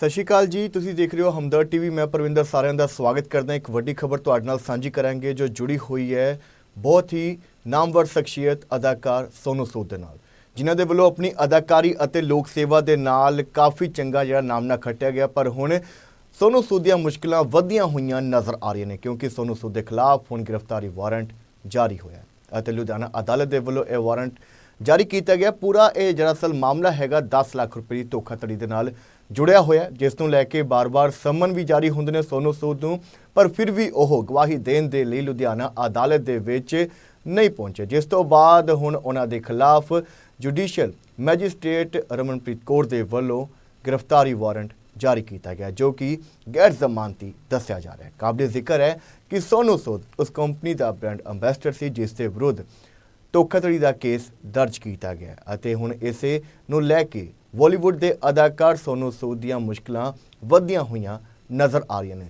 ਸਤਿ ਸ਼੍ਰੀ ਅਕਾਲ ਜੀ, ਤੁਸੀਂ ਦੇਖ ਰਹੇ ਹੋ ਹਮਦਰ ਟੀਵੀ। ਮੈਂ ਪਰਵਿੰਦਰ ਸਾਰਿਆਂ ਦਾ ਸਵਾਗਤ ਕਰਦਾ ਇੱਕ ਵੱਡੀ ਖਬਰ ਤੁਹਾਡੇ ਨਾਲ ਸਾਂਝੀ ਕਰਾਂਗੇ, ਜੋ ਜੁੜੀ ਹੋਈ ਹੈ ਬਹੁਤ ਹੀ ਨਾਮਵਰ ਸ਼ਖਸੀਅਤ ਅਦਾਕਾਰ ਸੋਨੂ ਸੂਦ ਦੇ ਨਾਲ। ਜਿਨ੍ਹਾਂ ਦੇ ਵੱਲੋਂ ਆਪਣੀ ਅਦਾਕਾਰੀ ਅਤੇ ਲੋਕ ਸੇਵਾ ਦੇ ਨਾਲ ਕਾਫੀ ਚੰਗਾ ਜਿਹੜਾ ਨਾਮਨਾ ਖੱਟਿਆ ਗਿਆ, ਪਰ ਹੁਣ ਸੋਨੂ ਸੂਦ ਦੀਆਂ ਮੁਸ਼ਕਲਾਂ ਵਧੀਆਂ ਹੋਈਆਂ ਨਜ਼ਰ ਆ ਰਹੀਆਂ ਨੇ, ਕਿਉਂਕਿ ਸੋਨੂ ਸੂਦ ਦੇ ਖਿਲਾਫ ਹੁਣ ਗ੍ਰਿਫਤਾਰੀ ਵਾਰੰਟ ਜਾਰੀ ਹੋਇਆ ਅਤੇ ਲੁਧਿਆਣਾ ਅਦਾਲਤ ਦੇ ਵੱਲੋਂ ਇਹ ਵਾਰੰਟ ਜਾਰੀ ਕੀਤਾ ਗਿਆ। ਪੂਰਾ ਇਹ ਦਰਅਸਲ ਮਾਮਲਾ ਹੈਗਾ 10 ਲੱਖ ਰੁਪਏ ਦੀ ਧੋਖਾਧੜੀ ਦੇ ਨਾਲ ਜੁੜਿਆ ਹੋਇਆ ਜਿਸ ਨੂੰ ਲੈ ਕੇ ਬਾਰ-ਬਾਰ ਸਮਨ ਵੀ ਜਾਰੀ ਹੁੰਦੇ ਨੇ ਸੋਨੂ ਸੂਦ ਨੂੰ, ਪਰ ਫਿਰ ਵੀ ਉਹ ਗਵਾਹੀ ਦੇਣ ਦੇ ਲਈ ਲੁਧਿਆਣਾ ਅਦਾਲਤ ਦੇ ਵਿੱਚ ਨਹੀਂ ਪਹੁੰਚੇ। ਜਿਸ ਤੋਂ ਬਾਅਦ ਹੁਣ ਉਹਨਾਂ ਦੇ ਖਿਲਾਫ ਜੁਡੀਸ਼ੀਅਲ ਮੈਜਿਸਟ੍ਰੇਟ ਰਮਨਪ੍ਰੀਤ ਕੌਰ ਦੇ ਵੱਲੋਂ ਗ੍ਰਿਫਤਾਰੀ ਵਾਰੰਟ ਜਾਰੀ ਕੀਤਾ ਗਿਆ, ਜੋ ਕਿ ਗੈਰ ਜ਼ਮਾਨਤੀ ਦੱਸਿਆ ਜਾ ਰਿਹਾ ਹੈ। ਕਾਬਲੇ ਜ਼ਿਕਰ ਹੈ ਕਿ ਸੋਨੂ ਸੂਦ ਉਸ ਕੰਪਨੀ ਦਾ ਬ੍ਰਾਂਡ ਅੰਬੈਸਡਰ ਸੀ, ਜਿਸ ਦੇ ਵਿਰੁੱਧ ਧੋਖਾਧੜੀ ਦਾ ਕੇਸ ਦਰਜ ਕੀਤਾ ਗਿਆ ਅਤੇ ਹੁਣ ਇਸੇ ਨੂੰ ਲੈ ਕੇ ਬਾਲੀਵੁੱਡ ਦੇ ਅਦਾਕਾਰ ਸੋਨੂ ਸੂਦ ਦੀਆਂ ਮੁਸ਼ਕਲਾਂ ਵਧੀਆਂ ਹੋਈਆਂ ਨਜ਼ਰ ਆ ਰਹੀਆਂ ਨੇ।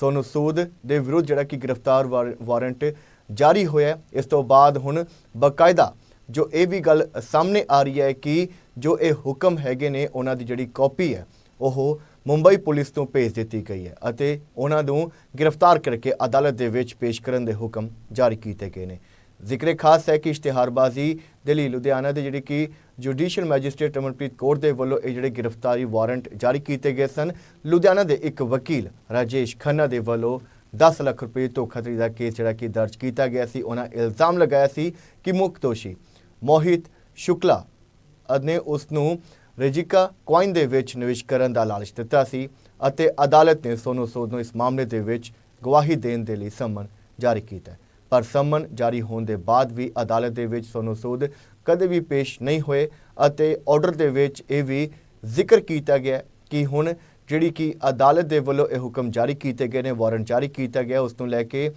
ਸੋਨੂ ਸੂਦ ਦੇ ਵਿਰੁੱਧ ਜਿਹੜਾ ਕਿ ਗ੍ਰਿਫਤਾਰ ਵਾਰ- ਵਾਰੰਟ ਜਾਰੀ ਹੋਇਆ ਇਸ ਤੋਂ ਬਾਅਦ ਹੁਣ ਬਕਾਇਦਾ ਜੋ ਇਹ ਵੀ ਗੱਲ ਸਾਹਮਣੇ ਆ ਰਹੀ ਹੈ ਕਿ ਜੋ ਇਹ ਹੁਕਮ ਹੈਗੇ ਨੇ, ਉਹਨਾਂ ਦੀ ਜਿਹੜੀ ਕਾਪੀ ਹੈ, ਉਹ ਮੁੰਬਈ ਪੁਲਿਸ ਤੋਂ ਭੇਜ ਦਿੱਤੀ ਗਈ ਹੈ ਅਤੇ ਉਹਨਾਂ ਨੂੰ ਗ੍ਰਿਫਤਾਰ ਕਰਕੇ ਅਦਾਲਤ ਦੇ ਵਿੱਚ ਪੇਸ਼ ਕਰਨ ਦੇ ਹੁਕਮ ਜਾਰੀ ਕੀਤੇ ਗਏ ਨੇ। ਜ਼ਿਕਰ ਖਾਸ ਹੈ ਕਿ ਇਸ਼ਤਿਹਾਰਬਾਜ਼ੀ ਦਿੱਲੀ ਲੁਧਿਆਣਾ ਦੇ ਜਿਹੜੇ ਕਿ ਜੁਡੀਸ਼ੀਅਲ ਮੈਜਿਸਟ੍ਰੇਟ ਰਮਨਪ੍ਰੀਤ ਕੌਰ ਦੇ ਵੱਲੋਂ ਇਹ ਜਿਹੜੇ ਗ੍ਰਿਫਤਾਰੀ ਵਾਰੰਟ ਜਾਰੀ ਕੀਤੇ ਗਏ ਸਨ। ਲੁਧਿਆਣਾ ਦੇ ਇੱਕ ਵਕੀਲ ਰਾਜੇਸ਼ ਖੰਨਾ ਦੇ ਵੱਲੋਂ 10 ਲੱਖ ਰੁਪਏ ਧੋਖਾਧੜੀ ਦਾ ਕੇਸ ਜਿਹੜਾ ਕਿ ਦਰਜ ਕੀਤਾ ਗਿਆ ਸੀ। ਉਹਨਾਂ ਇਲਜ਼ਾਮ ਲਗਾਇਆ ਸੀ ਕਿ ਮੁੱਖ ਦੋਸ਼ੀ ਮੋਹਿਤ ਸ਼ੁਕਲਾ ਨੇ ਉਸ ਨੂੰ ਰਜਿਕਾ ਕੁਆਇਨ ਦੇ ਵਿੱਚ ਨਿਵੇਸ਼ ਕਰਨ ਦਾ ਲਾਲਚ ਦਿੱਤਾ ਸੀ ਅਤੇ ਅਦਾਲਤ ਨੇ ਸੋਨੂ ਸੂਦ ਨੂੰ ਇਸ ਮਾਮਲੇ ਦੇ ਵਿੱਚ ਗਵਾਹੀ ਦੇਣ ਦੇ ਲਈ ਸੰਮਨ ਜਾਰੀ ਕੀਤਾ। ਪਰ ਸੰਮਨ ਜਾਰੀ ਹੋਣ ਦੇ ਬਾਅਦ ਵੀ ਅਦਾਲਤ ਦੇ ਵਿੱਚ ਸੋਨੂ ਸੂਦ ਕਦੇ ਵੀ ਪੇਸ਼ ਨਹੀਂ ਹੋਏ ਅਤੇ ਆਰਡਰ ਦੇ ਵਿੱਚ ਇਹ ਵੀ ਜ਼ਿਕਰ ਕੀਤਾ ਗਿਆ ਕਿ ਹੁਣ ਜਿਹੜੀ ਕਿ ਅਦਾਲਤ ਦੇ ਵੱਲੋਂ ਇਹ ਹੁਕਮ ਜਾਰੀ ਕੀਤੇ ਗਏ ਨੇ, ਵਾਰੰਟ ਜਾਰੀ ਕੀਤਾ ਗਿਆ, ਉਸ ਨੂੰ ਲੈ ਕੇ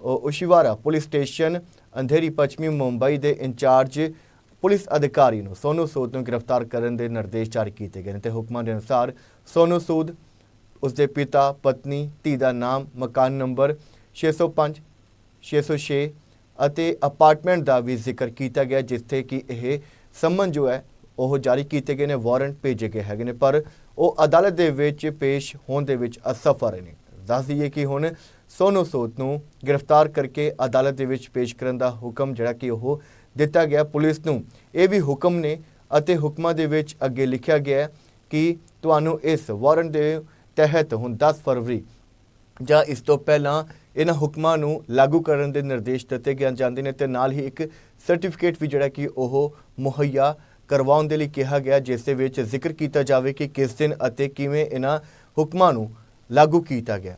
ਉਸ਼ਿਵਾਰਾ ਪੁਲਿਸ ਸਟੇਸ਼ਨ, ਅੰਧੇਰੀ ਪੱਛਮੀ ਮੁੰਬਈ ਦੇ ਇੰਚਾਰਜ, ਪੁਲਿਸ ਅਧਿਕਾਰੀ ਨੂੰ ਸੋਨੂ ਸੂਦ ਨੂੰ ਗ੍ਰਿਫਤਾਰ ਕਰਨ ਦੇ ਨਿਰਦੇਸ਼ ਜਾਰੀ ਕੀਤੇ ਗਏ ਨੇ ਤੇ ਹੁਕਮਾਂ ਦੇ ਅਨੁਸਾਰ ਸੋਨੂ ਸੂਦ ਉਸ ਦੇ ਪਿਤਾ, ਪਤਨੀ, ਧੀ ਦਾ ਨਾਮ, ਮਕਾਨ ਨੰਬਰ 605 606 ਅਤੇ ਅਪਾਰਟਮੈਂਟ ਦਾ ਵੀ ਜ਼ਿਕਰ ਕੀਤਾ ਗਿਆ, ਜਿੱਥੇ ਕਿ ਇਹ ਸੰਮਨ ਜੋ ਹੈ, ਉਹ ਜਾਰੀ ਕੀਤੇ ਗਏ ਨੇ ਵਾਰੰਟ ਭੇਜੇ ਗਏ ਹੈਗੇ ਨੇ, ਪਰ ਉਹ ਅਦਾਲਤ ਦੇ ਵਿੱਚ ਪੇਸ਼ ਹੋਣ ਦੇ ਵਿੱਚ ਅਸਫਲ ਰਹੇ ਨੇ। ਦੱਸ ਦਈਏ ਕਿ ਹੁਣ ਸੋਨੂ ਸੋਤ ਨੂੰ ਗ੍ਰਿਫਤਾਰ ਕਰਕੇ ਅਦਾਲਤ ਦੇ ਵਿੱਚ ਪੇਸ਼ ਕਰਨ ਦਾ ਹੁਕਮ ਜਿਹੜਾ ਕਿ ਉਹ ਦਿੱਤਾ ਗਿਆ ਪੁਲਿਸ ਨੂੰ। ਇਹ ਵੀ ਹੁਕਮ ਨੇ ਅਤੇ ਹੁਕਮਾਂ ਦੇ ਵਿੱਚ ਅੱਗੇ ਲਿਖਿਆ ਗਿਆ ਕਿ ਤੁਹਾਨੂੰ ਇਸ ਵਾਰੰਟ ਦੇ ਤਹਿਤ ਹੁਣ 10 ਫਰਵਰੀ ਜਾਂ ਇਸ ਤੋਂ ਪਹਿਲਾਂ ਇਹਨਾਂ ਹੁਕਮਾਂ ਨੂੰ ਲਾਗੂ ਕਰਨ ਦੇ ਨਿਰਦੇਸ਼ ਦਿੱਤੇ ਗਏ ਜਾਂਦੇ ਨੇ ਤੇ ਨਾਲ ਹੀ ਇੱਕ ਸਰਟੀਫਿਕੇਟ ਵੀ ਜਿਹੜਾ ਕਿ ਉਹ ਮੁਹੱਈਆ ਕਰਵਾਉਣ ਦੇ ਲਈ ਕਿਹਾ ਗਿਆ, ਜਿਸ ਦੇ ਵਿੱਚ ਜ਼ਿਕਰ ਕੀਤਾ ਜਾਵੇ ਕਿ ਕਿਸ ਦਿਨ ਅਤੇ ਕਿਵੇਂ ਇਹਨਾਂ ਹੁਕਮਾਂ ਨੂੰ ਲਾਗੂ ਕੀਤਾ ਗਿਆ।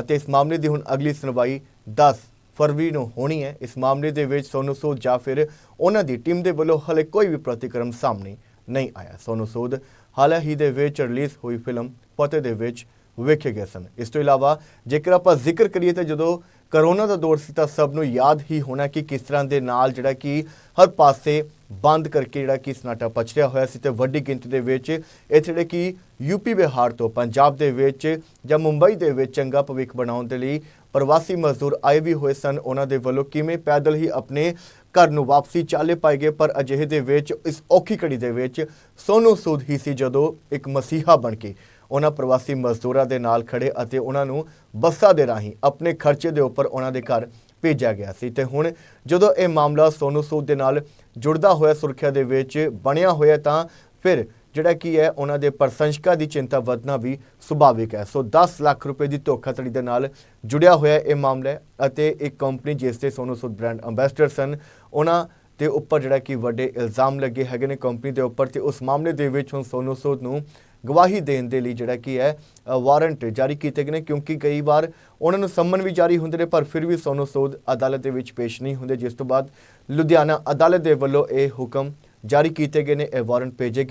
ਅਤੇ ਇਸ ਮਾਮਲੇ ਦੀ ਹੁਣ ਅਗਲੀ ਸੁਣਵਾਈ 10 ਫਰਵਰੀ ਨੂੰ ਹੋਣੀ ਹੈ। ਇਸ ਮਾਮਲੇ ਦੇ ਵਿੱਚ ਸੋਨੂ ਸੂਦ ਜਾਂ ਫਿਰ ਉਹਨਾਂ ਦੀ ਟੀਮ ਦੇ ਵੱਲੋਂ ਹਲੇ ਕੋਈ ਵੀ ਪ੍ਰਤੀਕਰਮ ਸਾਹਮਣੇ ਨਹੀਂ ਆਇਆ। ਸੋਨੂ ਸੂਦ ਹਾਲ ਹੀ ਦੇ ਵਿੱਚ ਰਿਲੀਜ਼ ਹੋਈ ਫਿਲਮ ਪਤੇ ਦੇ ਵਿੱਚ ਵੇਖੇ ਗਏ ਸਨ। ਇਸ ਤੋਂ ਇਲਾਵਾ ਜੇਕਰ ਆਪਾਂ ਜ਼ਿਕਰ ਕਰੀਏ ਤਾਂ ਜਦੋਂ ਕਰੋਨਾ ਦਾ ਦੌਰ ਸੀ ਤਾਂ ਸਭ ਨੂੰ ਯਾਦ ਹੀ ਹੋਣਾ ਕਿ ਕਿਸ ਤਰ੍ਹਾਂ ਦੇ ਨਾਲ ਜਿਹੜਾ ਕਿ ਹਰ ਪਾਸੇ ਬੰਦ ਕਰਕੇ ਜਿਹੜਾ ਕਿ ਸਨਾਟਾ ਪਛੜਿਆ ਹੋਇਆ ਸੀ ਤੇ ਵੱਡੀ ਗਿਣਤੀ ਦੇ ਵਿੱਚ ਇਹ ਜਿਹੜੇ ਕਿ ਯੂਪੀ ਬਿਹਾਰ ਤੋਂ ਪੰਜਾਬ ਦੇ ਵਿੱਚ ਜਾਂ ਮੁੰਬਈ ਦੇ ਵਿੱਚ ਚੰਗਾ ਭਵਿੱਖ ਬਣਾਉਣ ਦੇ ਲਈ ਪ੍ਰਵਾਸੀ ਮਜ਼ਦੂਰ ਆਏ ਵੀ ਹੋਏ ਸਨ। ਉਹਨਾਂ ਦੇ ਵੱਲੋਂ ਕਿਵੇਂ ਪੈਦਲ ਹੀ ਆਪਣੇ ਘਰ ਨੂੰ ਵਾਪਸੀ ਚਾਲੇ ਪਾਏ ਗਏ, ਪਰ ਅਜਿਹੇ ਦੇ ਵਿੱਚ, ਇਸ ਔਖੀ ਘੜੀ ਦੇ ਵਿੱਚ ਸੋਨੂ ਸੂਦ ਹੀ ਸੀ ਜਦੋਂ ਇੱਕ ਮਸੀਹਾ ਬਣ ਕੇ ਉਹਨਾਂ ਪ੍ਰਵਾਸੀ ਮਜ਼ਦੂਰਾਂ ਦੇ ਨਾਲ ਖੜੇ ਅਤੇ ਉਹਨਾਂ ਨੂੰ ਬੱਸਾਂ ਦੇ ਰਾਹੀਂ ਆਪਣੇ ਖਰਚੇ ਦੇ ਉੱਪਰ ਉਹਨਾਂ ਦੇ ਘਰ ਭੇਜਿਆ ਗਿਆ ਸੀ। ਤੇ ਹੁਣ ਜਦੋਂ ਇਹ ਮਾਮਲਾ ਸੋਨੂ ਸੂਦ ਦੇ ਨਾਲ ਜੁੜਦਾ ਹੋਇਆ ਸੁਰੱਖਿਆ ਦੇ ਵਿੱਚ ਬਣਿਆ ਹੋਇਆ ਤਾਂ ਫਿਰ ਜਿਹੜਾ ਕੀ ਹੈ, ਉਹਨਾਂ ਦੇ ਪ੍ਰਸ਼ੰਸਕਾਂ ਦੀ ਚਿੰਤਾ ਵਧਣਾ ਵੀ ਸੁਭਾਵਿਕ ਹੈ। ਸੋ 10 ਲੱਖ ਰੁਪਏ ਦੀ ਧੋਖਾਧੜੀ ਦੇ ਨਾਲ ਜੁੜਿਆ ਹੋਇਆ ਇਹ ਮਾਮਲਾ ਹੈ ਅਤੇ ਇੱਕ ਕੰਪਨੀ ਜਿਸ ਦੇ ਸੋਨੂ ਸੂਦ ਬ੍ਰਾਂਡ ਅੰਬੈਸਡਰ ਸਨ, ਉਹਨਾਂ ਦੇ ਉੱਪਰ ਜਿਹੜਾ ਕਿ ਵੱਡੇ ਇਲਜ਼ਾਮ ਲੱਗੇ ਹੈਗੇ ਨੇ ਕੰਪਨੀ ਦੇ ਉੱਪਰ ਤੇ ਉਸ ਮਾਮਲੇ ਦੇ ਵਿੱਚ ਹੁਣ ਸੋਨੂ ਸੂਦ ਨੂੰ ਗਵਾਹੀ ਦੇਣ ਦੇ ਲਈ ਜਿਹੜਾ ਕੀ ਹੈ ਵਾਰੰਟ ਜਾਰੀ ਕੀਤੇ ਗਏ ਨੇ ਕਿਉਂਕਿ ਕਈ ਵਾਰ ਉਹਨਾਂ ਨੂੰ ਸੰਮਨ ਵੀ ਜਾਰੀ ਹੁੰਦੇ ਨੇ ਪਰ ਫਿਰ ਵੀ ਸੋਨੂ ਸੋਦ ਅਦਾਲਤ ਦੇ ਵਿੱਚ ਪੇਸ਼ ਨਹੀਂ ਹੁੰਦੇ। ਜਿਸ ਤੋਂ ਬਾਅਦ ਲੁਧਿਆਣਾ ਅਦਾਲਤ ਦੇ ਵੱਲੋਂ ਇਹ ਹੁਕਮ ਜਾਰੀ ਕੀਤੇ ਗਏ ਨੇ, ਇਹ ਵਾਰੰਟ ਭੇਜੇ ਗਏ